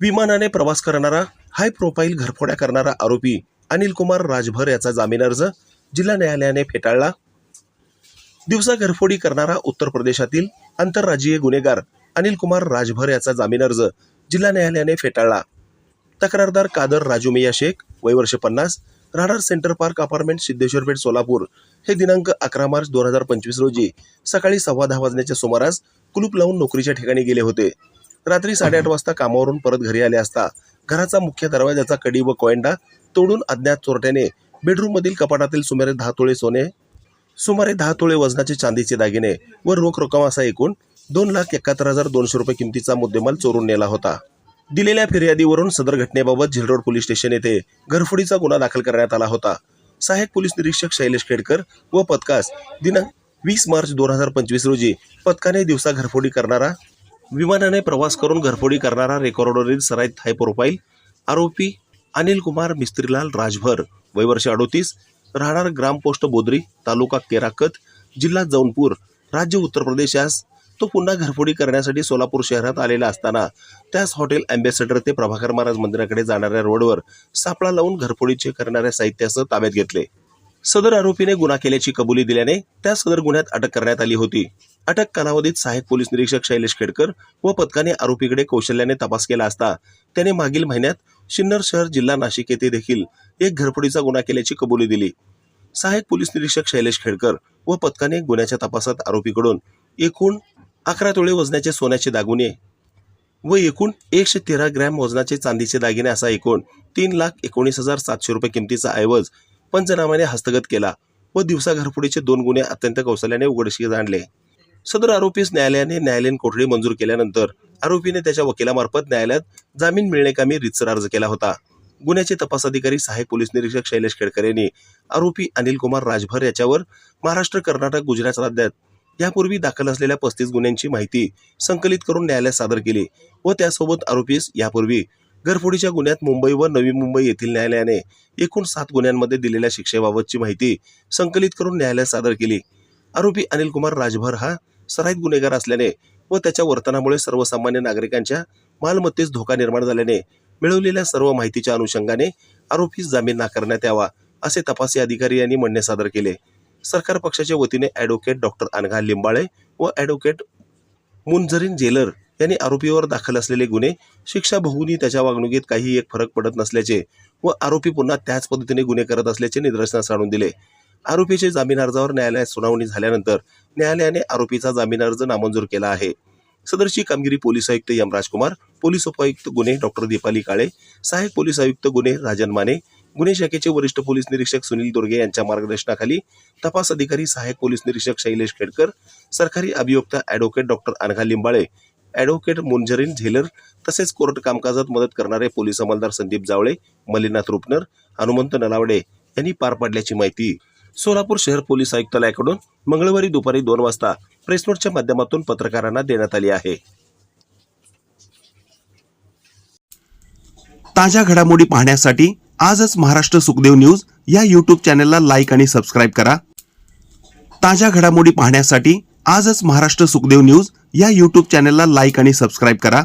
विमानाने प्रवास करणारा हाय प्रोफाईल घरफोड्या करणारा आरोपी अनिल कुमार राजभर याचा जामीन अर्ज जिल्हा न्यायालयाने फेटाळला. दिवसा घरफोडी करणारा उत्तर प्रदेशातील आंतरराज्यीय गुन्हेगार अनिल कुमार राजभर याचा जामीन अर्ज जिल्हा न्यायालयाने फेटाळला. तक्रारदार कादर राजू मिया शेख वय वर्ष पन्नास राहणार centre park apartment Siddheshwar Peth Solapur हे दिनांक अकरा मार्च दोन हजार पंचवीस रोजी सकाळी सव्वा दहा वाजण्याच्या सुमारास कुलूप लावून नोकरीच्या ठिकाणी गेले होते. रात्री साडेआठ वाजता कामावरून परत घरी आले असता घराचा मुख्य दरवाजाचा कडी व कोयंडा तोडून अज्ञात चोरट्याने बेडरूममधील कपाटातील सुमारे दहा तोळे सोने सुमारे दहा तोळे वजनाचे चांदीचे दागिने व रोख रक्कम असा एकूण दोन लाख एकाहत्तर हजार दोनशे रुपये किमतीचा मुद्देमाल चोरून नेला होता. दिलेल्या फिर्यादीवरून सदर घटनेबाबत झिलरोड पोलीस स्टेशन येथे घरफोडीचा गुन्हा दाखल करण्यात आला होता. सहाय्यक पोलीस निरीक्षक शैलेश खेडकर व पथकास दिनांक वीस मार्च दोन हजार पंचवीस रोजी पथकाने दिवसा घरफोडी करणारा विमानाने प्रवास करून घरफोडी करणारा रेकॉर्डवरील सराईत थाय प्रोफाईल आरोपी अनिल कुमार मिस्त्रीलाल राजभर वय वर्ष अडोतीस राहणार ग्रामपोस्ट बोदरी तालुका केराकत जिल्हा जौनपूर राज्य उत्तर प्रदेश यास तो पुन्हा घरफोडी करण्यासाठी सोलापूर शहरात आलेला असताना त्याच हॉटेल अँबॅसेडर ते प्रभाकर महाराज मंदिराकडे जाणाऱ्या रोडवर सापळा लावून घरफोडीचे करणाऱ्या साहित्यासह ताब्यात घेतले. सदर आरोपीने गुन्हा केल्याची कबुली दिल्याने त्या सदर गुन्ह्यात अटक करण्यात आली होती. अटक कालावधीत सहाय्यक पोलीस निरीक्षक शैलेश खेडकर व पथकाने आरोपीकडे कौशल्याने तपास केला असता त्याने मागील महिन्यात सिन्नर शहर जिल्हा नाशिक येथे देखील एक घरफोडीचा गुन्हा केल्याची कबुली दिली. सहाय्यक पोलीस निरीक्षक शैलेश खेडकर व पथकाने गुन्ह्याच्या तपासात आरोपीकडून एकूण अकरा तोळे वजनाचे सोन्याचे दागिने व एकूण एकशे तेरा ग्रॅम वजनाचे चांदीचे दागिने असा एकूण तीन लाख एकोणीस हजार सातशे रुपये किमतीचा ऐवज पंचनाम्याने हस्तगत केला व दिवसा घरफोडीचे दोन गुन्हे अत्यंत कौशल्याने उघडशी आणले. सदर आरोपीस न्यायालयाने न्यायालयीन कोठडी मंजूर केल्यानंतर आरोपीने त्याच्या वकिलामार्फत न्यायालयात जामीन मिळण्याकामी रितसर अर्ज केला होता. गुन्ह्याचे तपास अधिकारी सहाय्यक पोलीस निरीक्षक शैलेश खेडकर यांनी आरोपी अनिल कुमार राजभर याच्यावर महाराष्ट्र कर्नाटक गुजरात राज्यात यापूर्वी दाखल असलेल्या पस्तीस गुन्ह्यांची माहिती संकलित करून न्यायालयात सादर केली व त्यासोबत आरोपीस यापूर्वी घरफोडीच्या गुन्ह्यात मुंबई व नवी मुंबई येथील न्यायालयाने एकूण सात गुन्ह्यांमध्ये दिलेल्या शिक्षेबाबतची माहिती संकलित करून न्यायालयात सादर केली. आरोपी अनिल कुमार राजभर हा सराईत गुन्हेगार असल्याने व त्याच्या वर्तनामुळे सर्वसामान्य नागरिकांच्या मालमत्तेस धोका निर्माण झाल्याने मिळवलेल्या सर्व माहितीच्या अनुषंगाने आरोपीस जामीन नाकारण्यात यावा असे तपासी अधिकारी यांनी म्हणणे सादर केले. सरकार पक्षाच्या वतीने ॲडव्होकेट डॉक्टर अनघा लिंबाळे व ॲडव्होकेट मुंजरीन जेलर यांनी आरोपीवर दाखल असलेले गुन्हे शिक्षा बघूनही त्याच्या वागणुकीत काही एक फरक पडत नसल्याचे व आरोपी पुन्हा त्याच पद्धतीने गुन्हे करत असल्याचे निदर्शनास आणून दिले. आरोपीचे जामीन अर्जावर न्यायालयात सुनावणी झाल्यानंतर न्यायालयाने आरोपीचा जामीन अर्ज नामंजूर केला आहे. सदरची कामगिरी पोलीस आयुक्त यम राजकुमार पोलीस उपायुक्त गुन्हे डॉक्टर दीपाली काळे सहाय्यक पोलीस आयुक्त गुन्हे राजन माने गुन्हे शाखेचे वरिष्ठ पोलीस निरीक्षक सुनील दुर्गे यांच्या मार्गदर्शनाखाली तपास अधिकारी सहाय्यक पोलीस निरीक्षक शैलेश खेडकर सरकारी अभियोक्ता advocate doctor Anagha Limbale advocate Munjreen झेलर तसेच कोर्ट कामकाजात मदत करणारे पोलीस अंमलदार संदीप जावळे मल्लीनाथ रुपनर हनुमंत नलावडे यांनी पार पाडल्याची माहिती. सोलापूर शहर पोलीस आयुक्तालयाकडून मंगळवारी दुपारी दोन वाजता प्रेसनोटच्या माध्यमातून पत्रकारांना देण्यात आली आहे. ताज्या घडामोडी पाहण्यासाठी आजच महाराष्ट्र सुखदेव न्यूज या यूट्यूब चॅनेलला लाईक आणि सबस्क्राईब करा. ताज्या घडामोडी पाहण्यासाठी आजच महाराष्ट्र सुखदेव न्यूज या यूट्यूब चॅनेलला लाईक आणि सबस्क्राईब करा.